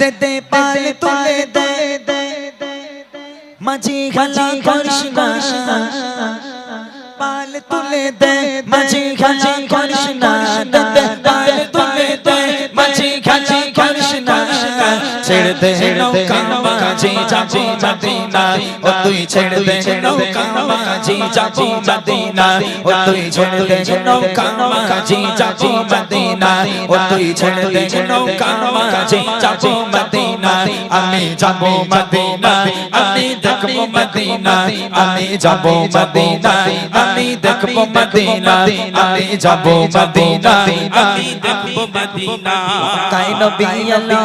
দে দে পাল তুলে দে। মাঝি খালা করিস না। পাল তুলে দে মাঝি খালা করিস না। দে দে পাল তুলে দে মাঝি খালা করিস না। ছেড়ে দে নৌকা মাঝি যাব মদিনা ও তুই ছেড়ে দে নৌকা মাঝি যাব মদিনা ও তুই ছেড়ে দে নৌকা মাঝি যাব মদিনা ও তুই ছেড়ে দে নৌকা মাঝি যাব মদিনা আমি যাব মদিনা আমি দেখব মদিনা আমি যাব মদিনা আমি দেখব মদিনা আমি যাব মদিনা আমি দেখব মদিনা কাই নবী আল্লাহ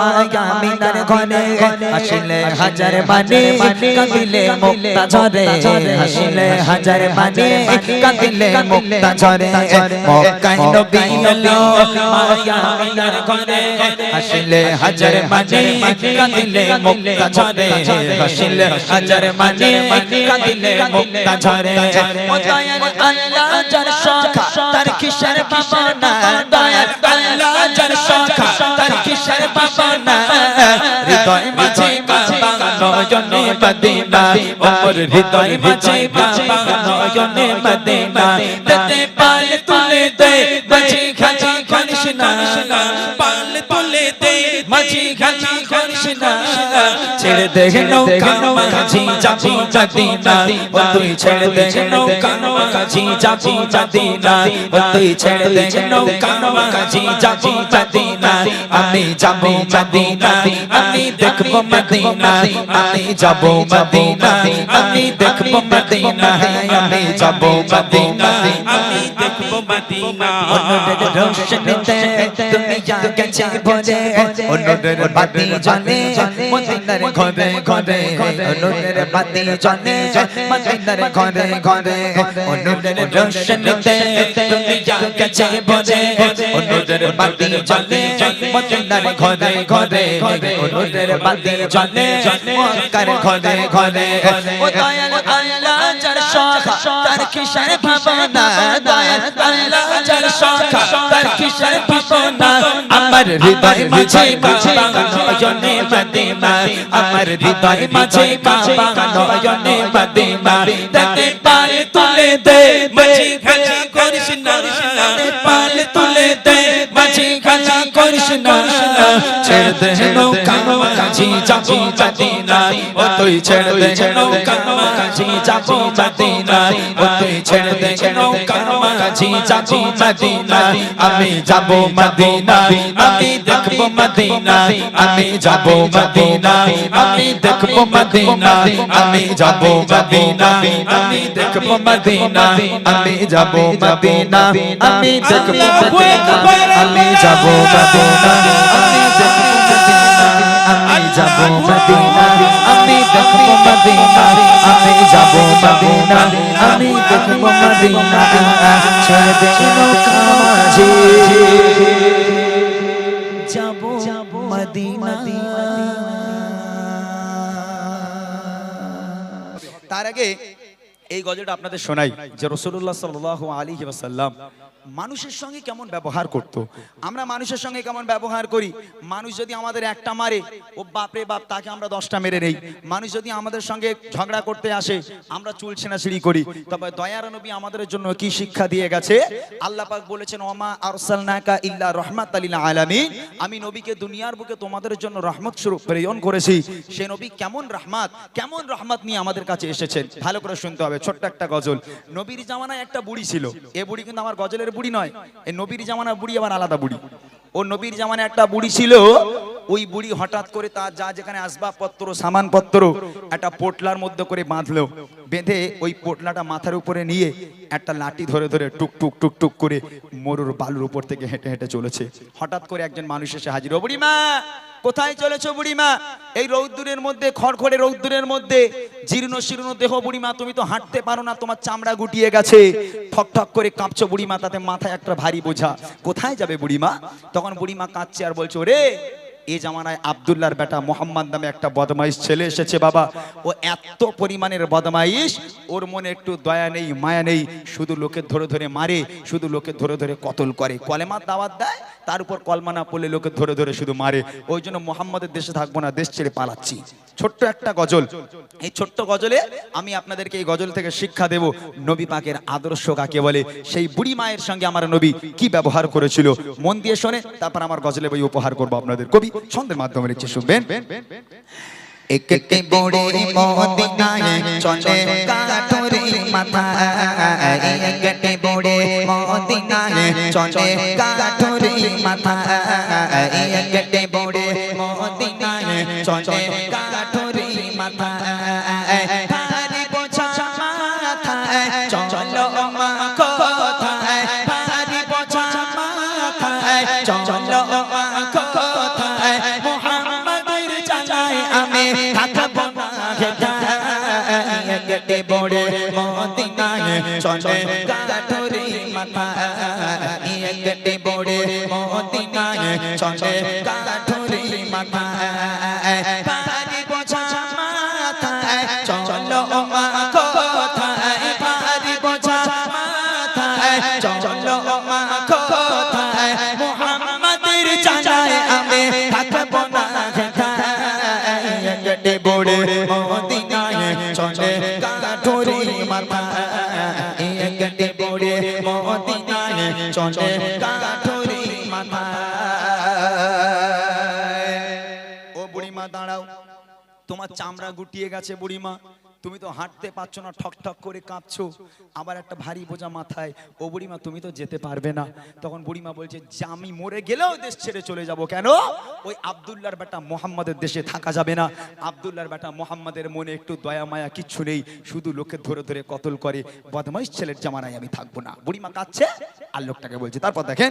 মায়া মিনার ঘরে হাসিলে হাজার মানে কাঁদিলে মুক্তা ঝরে হাসিলে হাজার মানে কাঁদিলে মুক্তা ঝরে মক্কাই নবী আল্লাহ মায়া মিনার ঘরে। হাসিলে হাজার মানে কাঁদিলে মুক্তা ঝরে হাসিলে হাজার মানে কাঁদিলে মুক্তা ঝরে ও দয়াল আল্লাহ যার শাখা তার কিশোর বাবা দয়াল আল্লাহ যার শাখা তার কিশোর বাবা হৃদয় মাঝে বাবা নয়নে মদিনা, ওমর হৃদয় মাঝে বাবা, নয়নে মদিনা। দতে পাল তুলে দে মাঝে খাজি করিস না, পাল মাঝি খাজি করিস না ছেড়ে দে নৌকা মাঝি যাবি মদিনা ও তুই ছেড়ে দে নৌকা মাঝি যাবি মদিনা ও তুই ছেড়ে দে নৌকা মাঝি যাবি মদিনা আমি যাব মদিনা আমি দেখব মদিনা আমি যাব মদিনা আমি দেখব মদিনা আমি যাব মদিনা আমি দেখব মদিনা রোশনীতে তুমি যা গেছে ভরে অনুরের বাতি জ্বলে মদিনার ঘরে ঘরে অনুরের বাতি জ্বলে মদিনার ঘরে ঘরে অনুরের রোশনীতে তুমি যা গেছে ভরে অনুরের বাতি জ্বলে মদিনার ঘরে ঘরে অনুরের বাতি জ্বলে মক্কার ঘরে ঘরে ও দয়াল পাল তুলে দে মাঝি খাজি করিস না। ছেড়ে দে নৌকা। যাবি মদিনা ও তুই ছেড়ে দে নৌকা মাঝি যাবি মদিনা ও তুই ছেড়ে দে নৌকা মাঝি যাবি মদিনা আমি যাব মদিনা আমি দেখব মদিনা আমি যাব মদিনা আমি দেখব মদিনা আমি যাব মদিনা আমি দেখব মদিনা আমি যাব মদিনা আমি দেখব মদিনা আমি যাব মদিনা আমি মদিনা, আমি দেখব মদিনা, আমি যাব মদিনা, আমি দেখব মদিনা ছেড়ে দে নৌকা মাঝি যাব মদিনা। তার আগে এই গজলটা আপনাদের শোনাই, যে রসুল্লাহ সাল্লাহ আলী ওয়াসাল্লাম মানুষের সঙ্গে কেমন ব্যবহার করত। আমরা মানুষের সঙ্গে কেমন ব্যবহার করি? মানুষ যদি আমাদের একটা মারে, ও বাপরে বাপ, তাকে আমরা দশটা মেরে নেই। মানুষ যদি আমাদের সঙ্গে ঝগড়া করতে আসে, আমরা চুল ছেঁড়াছিড়ি করি। তবে দয়ার নবী আমাদের জন্য কি শিক্ষা দিয়ে গেছে? আল্লাহ পাক বলেছেন ওমা আরসালনাকা ইল্লা রহমাত আলিল আলামিন। আমি নবীকে দুনিয়ার বুকে তোমাদের জন্য রহমত স্বরূপ প্রেরণ করেছি। সে নবী কেমন রহমাত, কেমন রহমত নিয়ে আমাদের কাছে এসেছেন। ভালো করে শুনতে হবে। ছোট্ট একটা গজল। নবীর জামানায় একটা বুড়ি ছিল। এ বুড়ি কিন্তু আমার গজলের বুড়ি নয়। এই নবীর জামানার বুড়ি আবার আলাদা বুড়ি। ও নবীর জামানায় একটা বুড়ি ছিল। ওই বুড়ি হঠাৎ করে তার যা যেখানে আসবাবপত্র, সামানপত্র, একটা পোটলার মধ্যে করে বাঁধলো। বেঁধে ওই পোটলাটা মাথার উপরে নিয়ে একটা লাঠি ধরে ধরে টুক টুক টুক টুক করে মরুর বালুর উপর থেকে হেঁটে হেঁটে চলেছে। হঠাৎ করে একজন মানুষ এসে হাজির বুড়িমা কোথায় চলেছ বুড়িমা? এই রৌদ্দুরের মধ্যে, খড়খড়ে রৌদ্দুরের মধ্যে, জীর্ণ শীর্ণ দেহ বুড়িমা, তুমি তো হাঁটতে পারো না, তোমার চামড়া গুটিয়ে গেছে। ঠক ঠক করে কাঁপছো বুড়িমা, তাতে মাথায় একটা ভারী বোঝা। কোথায় যাবে বুড়িমা? তখন বুড়িমা কাঁদছে আর বলছো রে এই জামানায় আব্দুল্লাহর বেটা মোহাম্মদ নামে একটা বদমাইশ ছেলে এসেছে, বাবা। ও এত পরিমাণের বদমাইশ, ওর মনে একটু দয়া নেই, মায়া নেই। শুধু লোকে ধরে ধরে মারে, শুধু লোকে ধরে ধরে কতল করে। কলেমার দাওয়াত দেয়, তার উপর কলমা না পড়লে লোকে ধরে ধরে শুধু মারে। ওই জন্য মোহাম্মদের দেশে থাকব না, দেশ ছেড়ে পালাচ্ছি। ছোট্ট একটা গজল। এই ছোট্ট গজলে আমি আপনাদেরকে এই গজল থেকে শিক্ষা দেব। নবী পাকের আদর্শ কাকে বলে? সেই বুড়ি মায়ের সঙ্গে আমার নবী কি ব্যবহার করেছিল? মন দিয়ে শোনে, তারপর আমার গজলে বই উপহার করব আপনাদের। কবি ছন্দের মাধ্যমে লিখছে শুনবেন। একটি বড়ে মদিনায় চলে কাঠুরি মাথা একটি বড়ে মদিনায় চলে কাঠুরি মাথা একটি বড়ে মদিনায় চলে চলে কাঠুরি মাথা গেটে বড়ে মদিনায় চলে কাঠুরি মাথা মদিনায় চলে গুটিয়ে গেছে বুড়িমা তুমি তো হাঁটতে পারছ না ঠক ঠক করে কাঁপছো আবার একটা ভারী বোঝা মাথায় ও বুড়িমা তুমি তো যেতে পারবে না তখন বুড়িমা বলছে যে আমি মরে গেলেও দেশ ছেড়ে চলে যাব কেন ওই আবদুল্লার বেটা মোহাম্মদের দেশে থাকা যাবে না আবদুল্লার বেটা মোহাম্মদের মনে একটু দয়া মায়া কিচ্ছু নেই শুধু লোকে ধরে ধরে কতল করে বদমাইশ ছেলের জামানায় আমি থাকব না বুড়িমা কাঁদছে আর লোকটাকে বলছে তারপর দেখেন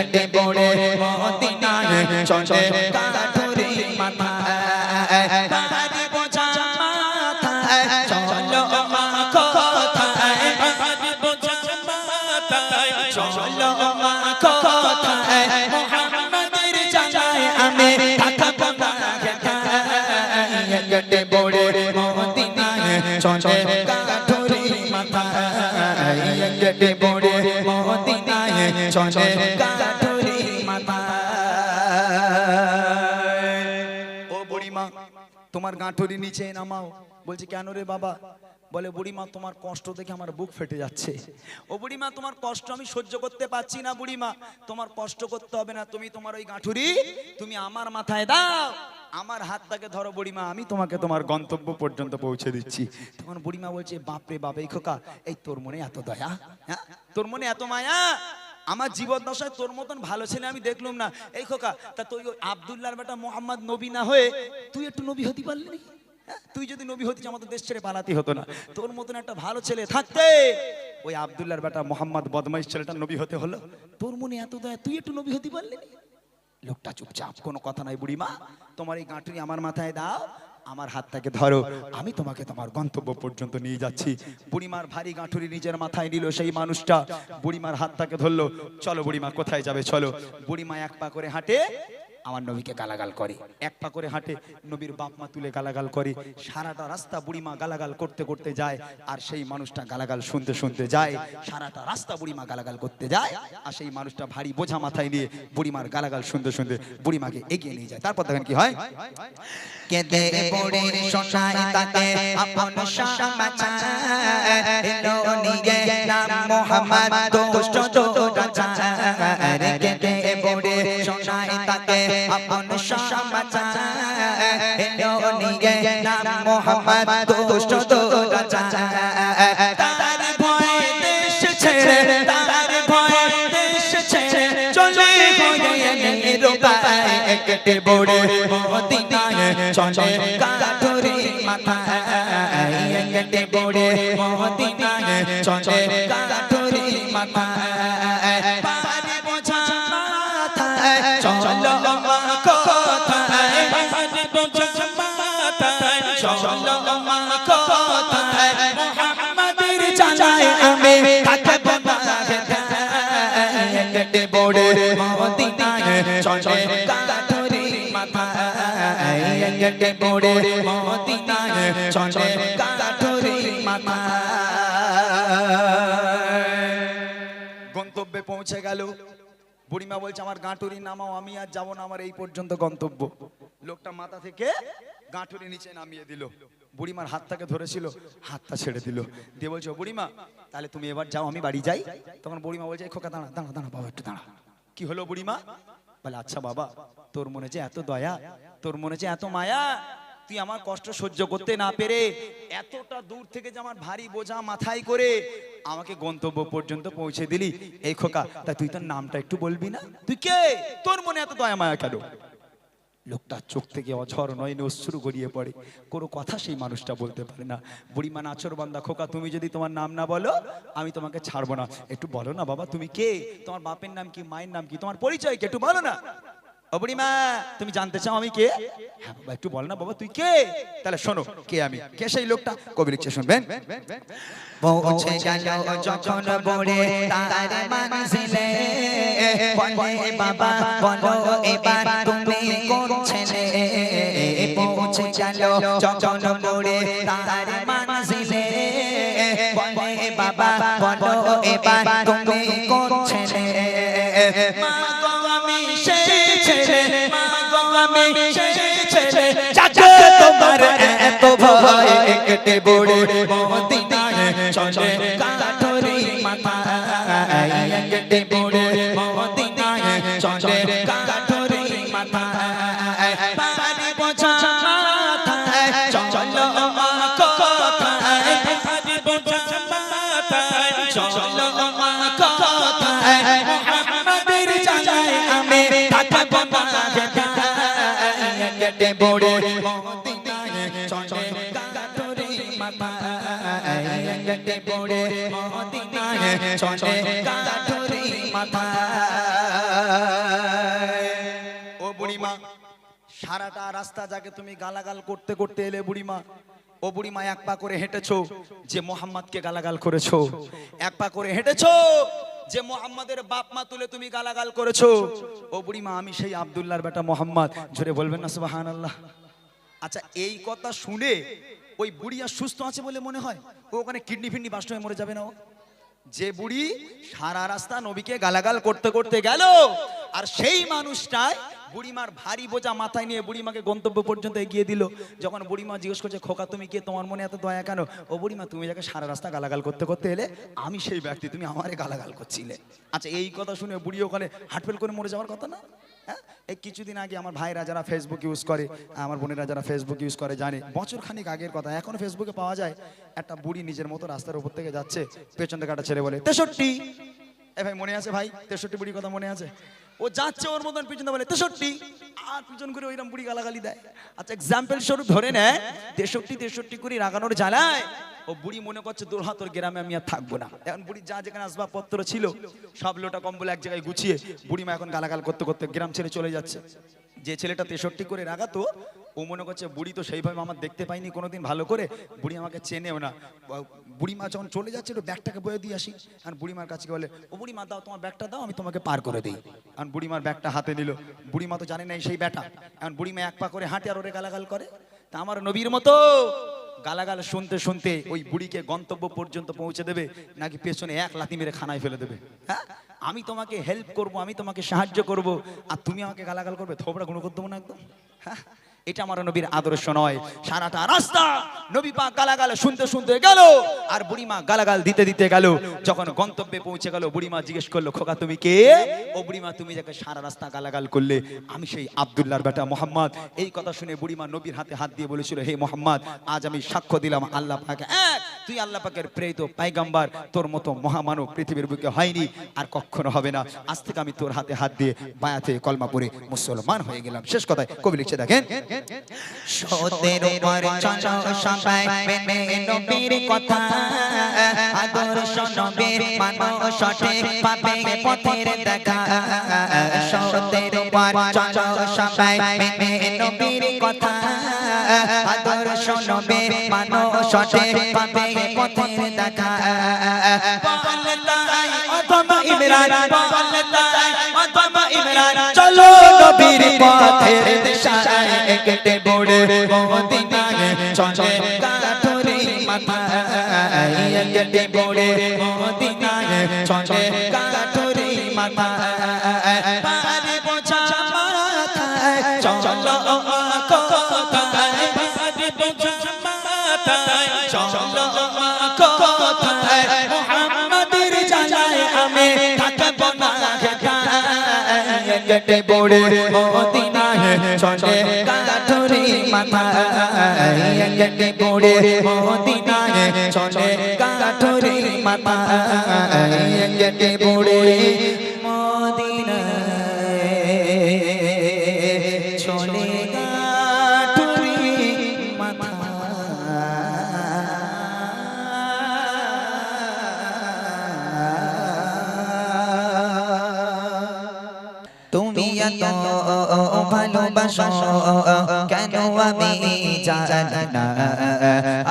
একটি বড়ে মদিনায় চলে কাঠুরি মাথা বাড়ি বোঝা মাথায় চলো মা কোথায় ভারী বোঝা মাথায় চলো মা কোথায় গাঁঠুরি নিচে নামাও। বলছে, কেন রে বাবা? বলে, বুড়িমা, তোমার কষ্ট দেখে আমার বুক ফেটে যাচ্ছে। ও বুড়িমা, তোমার কষ্ট আমি সহ্য করতে পারছি না বুড়িমা। তোমার কষ্ট করতে হবে না, তুমি তোমার ওই গাঁঠুরি, তুমি আমার মাথায় দাও। আমার হাতটাকে ধরো বুড়িমা, আমি তোমাকে তোমার গন্তব্য পর্যন্ত পৌঁছে দিচ্ছি। তখন বুড়িমা বলছে, বাপরে বাপ, এই খোকা, এই তোর মনে এত দয়া? হ্যাঁ? তোর মনে এত মায়া? আমার জীবন দশায় তোর মতন ভালো ছেলে আমি দেখলাম না। এই খোকা, তা তুই ওই আবদুল্লাহর বেটা মোহাম্মদ নবী না হয়ে তুই একটু নবী হতে পারলি হ্যাঁ? তুই যদি নবী হতিস, আমাদের দেশ ছেড়ে পালাতে হতো না। তোর মতন একটা ভালো ছেলে থাকতে ওই আবদুল্লাহর বেটা মোহাম্মদ বদমাইশ ছেলেটা নবী হতে হলো। তোর মনে এত দয়া, তুই একটু নবী হতে পারলি? লোকটা চুপচাপ, কোনো কথা নাই বুড়িমা। তোমার এই গাঁটুনি আমার মাথায় দাও। আমার হাতটাকে ধরো। আমি তোমাকে তোমার গন্তব্য পর্যন্ত নিয়ে যাচ্ছি। বুড়িমার ভারী গাঁঠুরি নিজের মাথায় নিল সেই মানুষটা। বুড়িমার হাতটাকে ধরলো। চলো বুড়িমা কোথায় যাবে? চলো। বুড়িমা এক পা করে হাঁটে। আমার নবীকে গালাগাল করে। এক পা করে হাঁটে নবীর বাপ মা তুলে গালাগাল করে। সারাটা রাস্তা বুড়িমা গালাগাল করতে করতে যায় আর সেই মানুষটা গালাগাল শুনতে শুনতে যায়। সারাটা রাস্তা বুড়িমা গালাগাল করতে যায় আর সেই মানুষটা ভারী বোঝা মাথায় নিয়ে বুড়িমার গালাগাল শুনতে শুনতে বুড়িমাকে এগিয়ে নিয়ে যায়। তারপর দেখেন কি হয়? কেঁদে পড়ে শোনায় তাকে আপন সমাচার এলো নিয়ে নাম মোহাম্মদ দুষ্ট দুরাচার কেঁদে তাকে আপন সমাচার। নিয়ে নাম মোহাম্মদ দুষ্ট দুরাচা তার ভয় দেশ ছেড়ে তার ভয় দেশ ছেড়ে চলে গয়ে নিরুপায় একটে বড়ে মদিনায় চলে কাঠুরি মাথা একটে বড়ে মদিনায় চলে কাঠুরি মাথা বড়ে মদিনায় চলে কাঠুরি মাথায়। গন্তব্যে পৌঁছে গেল। বুড়িমা বলছে আমার গাঁটুরি নামাও আমি আর যাব না আমার এই পর্যন্ত গন্তব্য। লোকটা মাথা থেকে গাঁটুরি নিচে নামিয়ে দিল। বুড়িমার হাতটাকে ধরেছিল হাতটা ছেড়ে দিল। দিয়ে বলছো বুড়িমা তাহলে তুমি এবার যাও আমি বাড়ি যাই। তখন বুড়িমা বলছে "এই খোকা দাঁড়া দাঁড়া দাঁড়া বাবা একটু দাঁড়া। কি হলো বুড়িমা? বলে আচ্ছা বাবা তোর মনে যে এত দয়া তোর মনে যে এত মায়া তুই আমার কষ্ট সহ্য করতে না পেরে এতটা দূর থেকে যে আমার ভারী বোঝা মাথায় করে আমাকে গন্তব্য পর্যন্ত পৌঁছে দিলি। এই খোকা, তা তুই তোর নামটা একটু বলবি না? তুই কে? তোর মনে এত দয়া মায়া কেন? লোকটা চোখ থেকে অঝর নয়নে অশ্রু গড়িয়ে পড়ে। কোনো কথা সেই মানুষটা বলতে পারে না। বুড়িমা নাচর বান্দা খোকা, তুমি যদি তোমার নাম না বলো, আমি তোমাকে ছাড়বো না। একটু বলো না বাবা, তুমি কে? তোমার বাপের নাম কি, মায়ের নাম কি, তোমার পরিচয় কি, একটু বলো না। বুড়িমা তুমি জানতে চাও আমি কে? হ্যাঁ একটু বল না, বাবা, তুই কে? তাহলে শোনো, কে আমি? কে সেই লোকটা? কবি লিখছে, শুনবেন? পৌঁছে গেল যখন বড়ে তার মানসিলে বাবা, বলো, এবার তুমি কোন ছেলে বাবা গো আমি সেই চাচা তোমার এত ভয় একটে বড়ে মদিনায় চলে কাঠরি মাথা একটে বড়ে বড়ে মদিনায় চলে মদিনায় চলে ও বুড়িমা সারাটা রাস্তা যাকে তুমি গালাগাল করতে করতে এলে বুড়িমা ও বুড়িমা এক পা করে হেঁটেছো যে মোহাম্মদকে গালাগাল করেছ। এক পা করে হেঁটেছো যে মোহাম্মদের বাপ মা তুলে তুমি গালাগাল করেছ। ও বুড়িমা, আমি সেই আব্দুল্লাহর বেটা মোহাম্মদ। জোরে বলবেন না সুবাহান আল্লাহ আচ্ছা এই কথা শুনে ওই বুড়ি আর সুস্থ আছে বলে মনে হয়? ও ওখানে কিডনি ফিডনি বাস্ট হয়ে মরে যাবে না ও? যে বুড়ি সারা রাস্তা নবীকে গালাগাল করতে করতে গেল, আর সেই মানুষটাই বুড়িমার ভারী বোঝা মাথায় নিয়ে বুড়িমাকে গন্তব্য পর্যন্ত এগিয়ে দিল। যখন বুড়িমা জিজ্ঞেস করছে, খোকা, তুমি কে তোমার মনে এত দয়া কেন? ও বুড়িমা, তুমি যাকে সারা রাস্তা গালাগাল করতে করতে এলে, আমি সেই ব্যক্তি, তুমি আমারে গালাগাল করছিলে। আচ্ছা এই কথা শুনে বুড়ি ওখানে হাটফেল করে মরে যাওয়ার কথা না? হ্যাঁ? এই কিছুদিন আগে আমার ভাইরা যারা ফেসবুক ইউজ করে, আমার বোনেরা যারা ফেসবুক ইউজ করে জানে বছর খানিক আগের কথা, এখনও ফেসবুকে পাওয়া যায়। একটা বুড়ি নিজের মতো রাস্তার উপর থেকে যাচ্ছে, পেছন থেকে একটা ছেলে বলে, তেষট্টি। এ ভাই, মনে আছে ভাই? তেষট্টি বুড়ির কথা মনে আছে? ও যাচ্ছে ওর মতন, পিছন বলে, তেষট্টি? আর পিছন করে ওইরকম বুড়ি গালাগালি দেয়। আচ্ছা এক্সাম্পল স্বরূপ ধরে নেয়, তেষট্টি তেষট্টি করে রাগানোর জ্বালায়, ও বুড়ি মনে করছে তোর হাতর গ্রামে আমি আর থাকব না। এখন বুড়ি যা যেখানে আসবাবপত্র ছিল, সব লোটা কম্বল এক জায়গায় গুছিয়ে বুড়িমা এখন গালাগাল করতে করতে গ্রাম ছেড়ে চলে যাচ্ছে। যে ছেলেটা তেষট্টি করে রাগাতো ও মনে করছে, বুড়ি তো সেইভাবে আমার দেখতে পাইনি কোনোদিন ভালো করে। বুড়ি আমাকে চেনেও না। বুড়িমা যখন চলে যাচ্ছে, একটু ব্যাগটাকে বয়ে দিয়ে আসি। আর বুড়িমার কাছে বলে, ও বুড়িমা দাও তোমার ব্যাগটা, দাও, আমি তোমাকে পার করে দিই। আর বুড়িমার ব্যাগটা হাতে নিল। বুড়িমা তো জানে নাই সেই ব্যাটা। এখন বুড়িমা এক পা করে হাঁটে আর ওরে গালাগাল করে। তা আমার নবীর মতো গালাগাল শুনতে শুনতে ওই বুড়িকে গন্তব্য পর্যন্ত পৌঁছে দেবে, নাকি পেছনে এক লাথি মেরে খানায় ফেলে দেবে? হ্যাঁ? আমি তোমাকে হেল্প করব, আমি তোমাকে সাহায্য করব, আর তুমি আমাকে গালাগাল করবে? থোবড়া গুণ করতে না একদম হ্যাঁ? এটা আমার নবীর আদর্শ নয়। সারাটা রাস্তা নবী পাক গালাগাল শুনতে শুনতে গেল আর বুড়িমা গালাগাল দিতে দিতে গেল। যখন গন্তব্যে পৌঁছে গেল, বুড়িমা জিজ্ঞেস করল, খোকা, তুমি কে? ও বুড়িমা, তুমি যাকে সারা রাস্তা গালাগাল করলে, আমি সেই আব্দুল্লাহর বেটা মোহাম্মদ। এই কথা শুনে বুড়িমা নবীর হাতে হাত দিয়ে বলেছিল, হে মোহাম্মদ, আজ আমি সাক্ষ্য দিলাম, আল্লাহ পাকে তুই আল্লাহ পাকের প্রেরিত পাইগাম্বার, তোর মতো মহামানব পৃথিবীর বুকে হয়নি, আর কখনো হবে না। আজ থেকে আমি তোর হাতে হাত দিয়ে বায়াতে কলমা পড়ে মুসলমান হয়ে গেলাম। শেষ কথায় কবি লিখছে দেখেন সতের উপর চলো সবাই মেনে নবীর কথা। আদর্শ নবীর মানো সঠিক পাবে পথের দেখা। সতের উপর চলো সবাই মেনে নবীর কথা। আদর্শ নবীর মানো সঠিক পাবে পথের দেখা। ইমরান ইমরান। চলো নবীর পথের একটে বড়ে মদিনায় চলে কাঠুরি মাথায় একটে বড়ে মদিনায় চলে কাঠুরি মাথায় পারি বোঝা মাথায় চলো কোথায় গেটে বড়ে মদিনায় চলে মাথায় গেটে বড়ে মদিনায় চলে কাঠুরি মাথায় গেটে বড়ে মদিনায় চলে তুমি এত ভালোবাসো কেন আমি জানি না?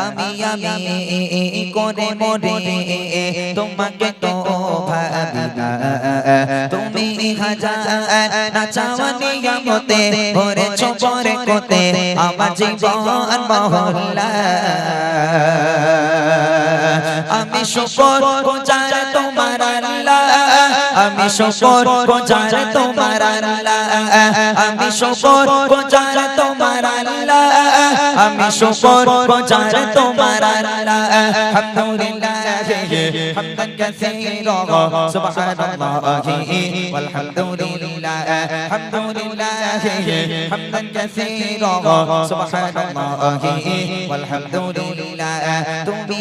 আমি আমি করে মরে তোমাকে তো ভাবি না। তুমি হাজার না চাওয়ানি ভরে চোপরে কোতে আমার জীবন মহল্লা। আমি তোমার আল্লাহ আমি শুকর গোজার তোমার আল্লাহ আমি শুকর গোজার তোমার আল্লাহ আমি শুকর গোজার তোমার আল্লাহ আলহামদুলিল্লাহ হামদান কাসীরা সুবহানাল্লাহি والحمدلله الحمدلله حمدا كثيرا سبحان الله والحمد لله তুমি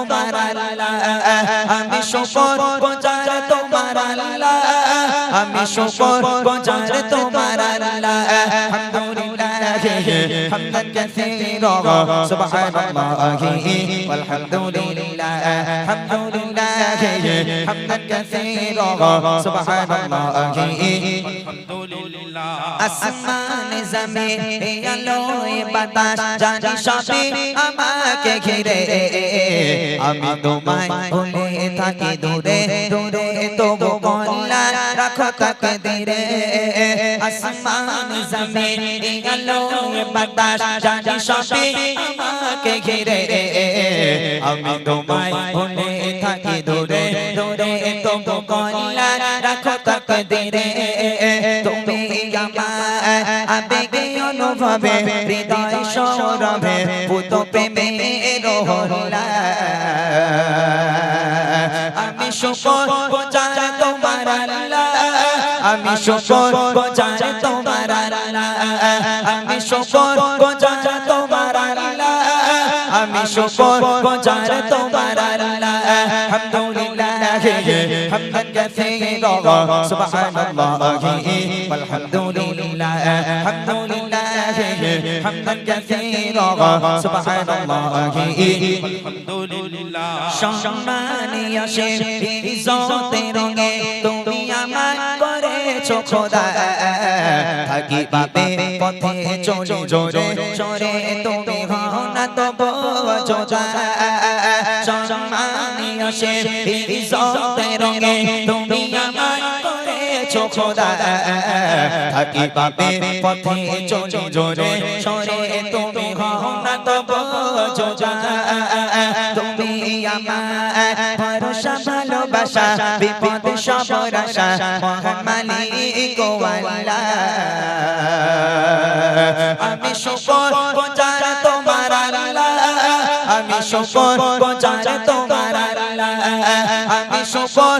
আল্লাহ আমি শুকর গোজার তোমার আল্লাহ আমি শুকর গোজার তোমার আল্লাহ আলহামদুলিল্লাহ حمدا كثيرا سبحان الله والحمد لله الحمد لله حمدا كثيرا سبحان الله আলহামদুলিল্লাহ আসমান জমিন আলোয় বাতাস, জানি সবই আমাকে ঘিরে। আমি তোমায় ভুলে থাকি দূরে দূরে তবু কল্লা রাখো তাকে দিরে আসমান জমিন আলোয় বাতাস, জানি সবই আমাকে ঘিরে। আমি তোমায় ভুলে থাকি দূরে দূরে তবু কল্লা রাখো তাকে দিরে অনুভবে হৃদয় সৌরভে পুত প্রেমে রহলা আমি শুকর বোঝার তোমার আল্লাহ আমি শুকর বোঝার তোমার আল্লাহ আমি শুকর বোঝার তোমার আল্লাহ আমি শুকর বোঝার তোমার আল্লাহ আলহামদুলিল্লাহ حمدا كثيرا سبحان الله والحمد لله الحمد لله حمدا كثيرا سبحان الله আলহামদুলিল্লাহ সম্মানীয় সে ইজ্জতের রঙে তুমি আমার করেছো খোদা থাকি পাবে পথে চলে জোরে চরে তুমি হও না তো বোঝা সম্মানীয় সে ইজ্জতের রঙে তুমি আমার করেছ খোদা। থাকি পাবে পথে। চলে জোরে চরে তুমি হও না তো বোঝা তুমি আমার ভরসা ভালোবাসা বিপদ সবর আশা মহান মালিক ও আল্লাহ। আমি শুকর গোজার তোমার আল্লাহ। আমি শুকর গোজার তোমার আল্লাহ। আমি শুকর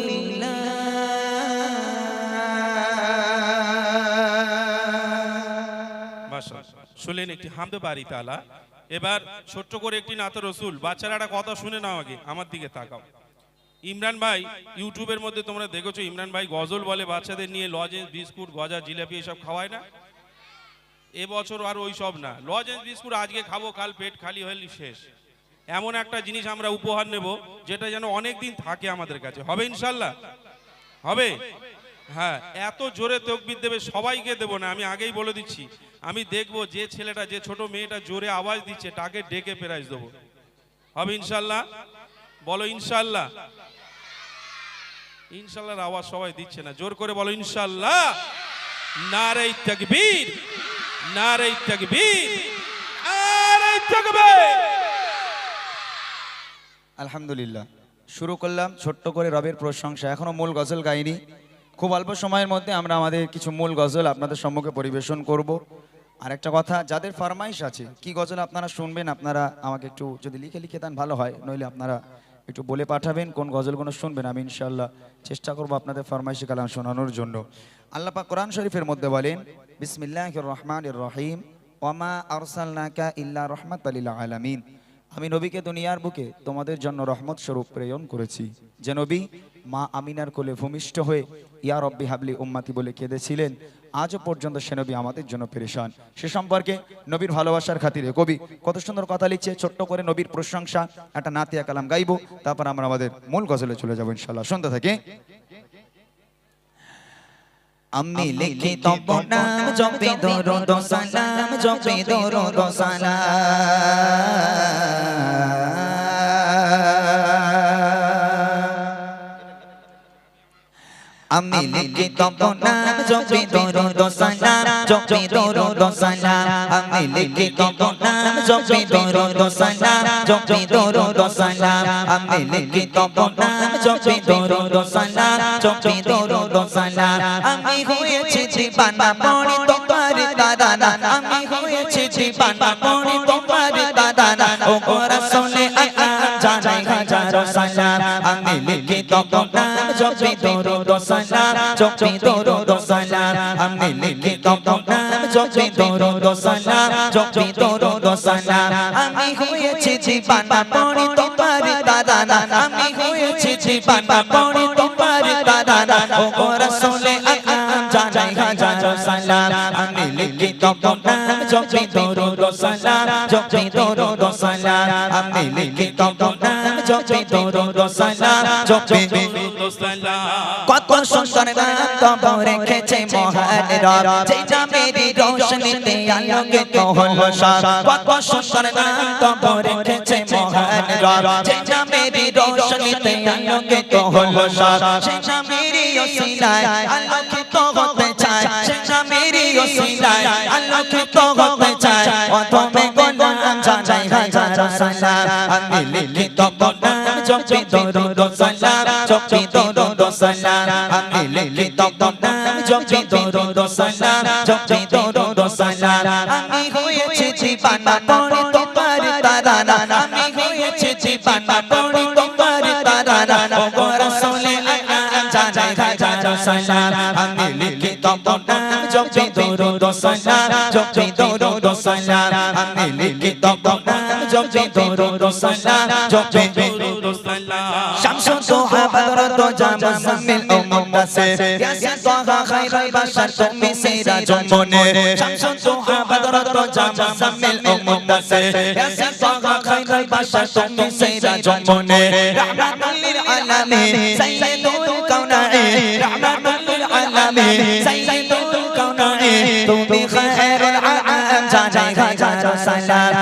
لله মাশাআল্লাহ। শুনলেন একটি হামদে বাড়ি তালা এবার ছোট্ট করে একটি নাতে রসুল বাচ্চারা একটা কথা শুনে নাও আগে আমার দিকে তাকাও ইমরান ভাই ইউটিউবের মধ্যে তোমরা দেখেছো ইমরান ভাই গজল বলে বাচ্চাদের নিয়ে লজেন্স বিস্কুট গজা জিলাপি এসব খাওয়ায় না এবছর আর ওই সব না লজেন্স বিস্কুট আজকে খাবো কাল পেট খালি হলে শেষ এমন একটা জিনিস আমরা উপহার নেব, যেটা যেন অনেক দিন থাকে আমাদের কাছে। হবে ইনশাল্লাহ? হবে? হ্যাঁ এত জোরে তকবির দেবে, সবাইকে দেবো না, আমি আগেই বলে দিচ্ছি। আমি দেখব যে ছেলেটা, যে ছোট মেয়েটা জোরে আওয়াজ দিচ্ছে, তাকে ডেকে প্রাইজ দেবো। হবে ইনশাল্লাহ? বলো ইনশাল্লাহ। ইনশাল্লাহর আওয়াজ সবাই দিচ্ছে না। জোর করে বলো ইনশাল্লাহ। নারে তকবীর। নারে তকবীর। নারে তকবীর। আলহামদুলিল্লাহ। শুরু করলাম ছোট্ট করে রবের প্রশংসা। এখনও মূল গজল গাইনি। খুব অল্প সময়ের মধ্যে আমরা আমাদের কিছু মূল গজল আপনাদের সম্মুখে পরিবেশন করব। আর একটা কথা, যাদের ফরমাইশ আছে, কি গজল আপনারা শুনবেন? আপনারা আমাকে একটু যদি লিখে লিখে দেন, ভালো হয়। নইলে আপনারা একটু বলে পাঠাবেন কোন গজলগুলো শুনবেন। আমি ইনশাল্লাহ চেষ্টা করব আপনাদের ফরমাইশি কালাম শোনানোর জন্য। আল্লাহ পাক কোরআন শরীফের মধ্যে বলেন, বিসমিল্লাহির রহমানির রহিম ওমা আরসালনাকা ইল্লা রহমাতাল লিল আলামিন। আমি নবীকে দুনিয়ার বুকে তোমাদের জন্য রহমত স্বরূপ প্রেরণ করেছি। যে নবী মা আমিনার কোলে ভূমিষ্ঠ হয়ে, ইয়া রব্বি হাবলি উম্মাতি বলে কেঁদেছিলেন, আজও পর্যন্ত সে নবী আমাদের জন্য পেরেশান। সে সম্পর্কে নবীর ভালোবাসার খাতিরে কবি কত সুন্দর কথা লিখছে, ছোট্ট করে নবীর প্রশংসা, একটা নাতিয়া কালাম গাইবো, তারপর আমরা আমাদের মূল গজলে চলে যাব ইনশাল্লাহ শুনতে থাকি। আমি লিখি তব নাম জপে দরুদ সালাম জপে দরুদ সালাম আমি লিখি তব নাম জপে দরুদ সালাম জপে দরুদ সালাম আমি লিখি তব নাম জপে দরুদ সালাম জপে দরুদ সালাম আমি লিখি তব নাম জপে দরুদ সালাম জপে দরুদ সালাম আমি হয়েছি দিবানা পড়ি তোমার দাদানা আমি হয়েছি দিবানা পড়ি তোমার দাদানা ও রাসূলে আকরাম জানাই হাজারো সালাম আমি লিখি তব নাম জপে দরুদ sai la chọc bị tô đồ đồ sai la ăn nỉ nỉ nỉ tóc tóc na chọc bị tô đồ đồ sai la chọc bị tô đồ đồ sai la ăn nỉ không yên chi chi bàn bàn bò đi tóc ba đi ta ta ta ăn nỉ không yên chi chi bàn bàn bò đi tóc ba đi ta ta ta ô cô ra sâu lê ăn ăn cha chạy kha cha cho sai la ăn nỉ nỉ nỉ tóc tóc na chọc bị tô đồ đồ sai la chọc bị tô đồ đồ sai la ăn nỉ nỉ nỉ tóc tóc na chọc bị tô đồ đồ sai la chọc bị নাম তব রেখেছে মহান রব। যেটা Mary রোশনীতে আলোকিত হলো সব। কত সুন্দর নাম রেখেছে মহান রব। যেটা মেরি রোশনীতে আলোকিত হলো সব। সেটা মেরি ওসিলায় আলোকিত হতে চায়। সেটা মেরি ওসিলায় আলোকিত হতে চায়। অথমে গোলাম জানাই হাজার সালাম। আমি লিখি তব জপি দরুদ সালাম জপি দরুদ সালাম। লিখি তপনা জপি দরুদ সালাম জপি দরুদ সালাম আমি হয়েছে জীবানা পড়ে তোমার তারানা আমি হয়েছে জীবানা পড়ে তোমার তারানা ওগো রাসূলে জানাই জানাই সালাম আমি লিখি তপনা জপি দরুদ সালাম জপি দরুদ সালাম আমি লিখি তপনা জপি দরুদ সালাম জপি দরুদ সালাম শামসুল সোহাবা بدر جام زمل ومقدسر يا سيدها خير البشر تؤمي سيرة منير شمس الضحى بدر جام زمل ومقدسر يا سيدها خير البشر تؤمي سيرة منير رحمة للعالمين سيد الكونين رحمة للعالمين سيد الكونين تؤمي خير العالم جاجي خير سلام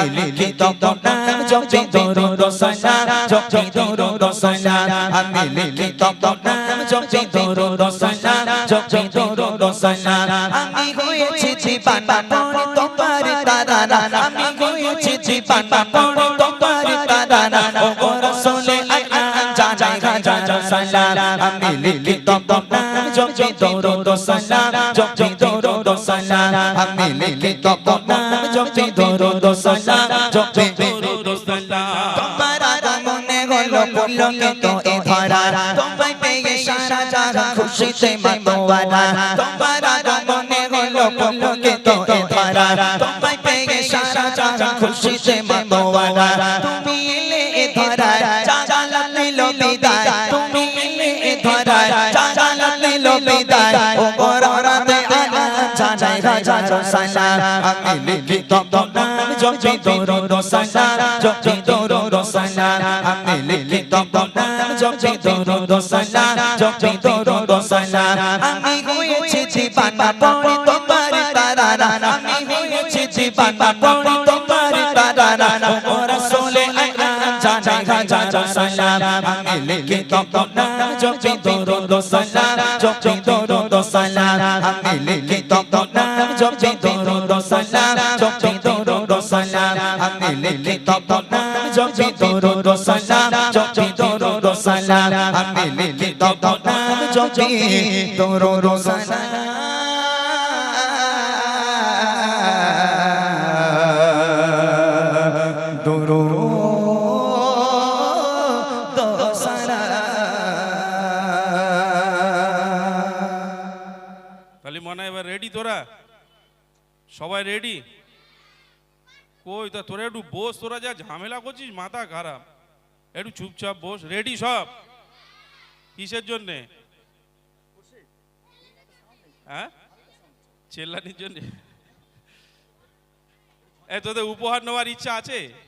আমি লিখিত নাম জপি দরুদ সালাম chok chok to do do sai na an ni li li to to na chok chok to do do sai na chok chok to do do sai na an ni ko ye chi chi ban ban to ni to pa ri ta da da an ni ko ye chi chi ban ban to ni to pa ri ta da da o ko ra so le ai ai an cha cha cha cha cha sai na an ni li li to to na chok chok to do do sai na chok chok to do do sai na an ni li li to to na আগমনে হলো এ ধরা। তোমায় পেয়ে সারা জাগা খুশিতে মাতোয়ারা। তোমার আগমনে হলো পুলকিত এ ধরা। তোমায় পেয়ে সারা জাগা খুশিতে মাতোয়ারা। তুমি এলে এ ধরা জাগা নিল বিদায়। তুমি এলে এ ধরা জাগা নিল বিদায়। ও গরাতে আনা জানাই রাজা সালাম আমি লিখিত নাম জপি দরুদ সালাম জপি জপি দরুদ সালাম জপি দরুদ সালাম আমি হয়েছি জীবানা পড়ে তোমার তারানা আমি হয়েছি জীবানা পড়ে তোমার তারানা ও রাসূলে আকরাম জানাই হাজার সালাম আমি লিখিত নাম জপি দরুদ সালাম জপি দরুদ সালাম আমি লিখিত নাম জপি দরুদ সালাম জপি দরুদ সালাম আমি লিখিত নাম জপি দরুদ সালাম জপি মনে হয় এবার রেডি তোরা? সবাই রেডি কই তা তোরা একটু বস তোরা যা ঝামেলা করছিস মাথা খারাপ। একটু চুপচাপ বস রেডি সব? কিসের জন্যে? হ্যাঁ? চেল্লানির জন্য। এ তোদের উপহার নেওয়ার ইচ্ছা আছে?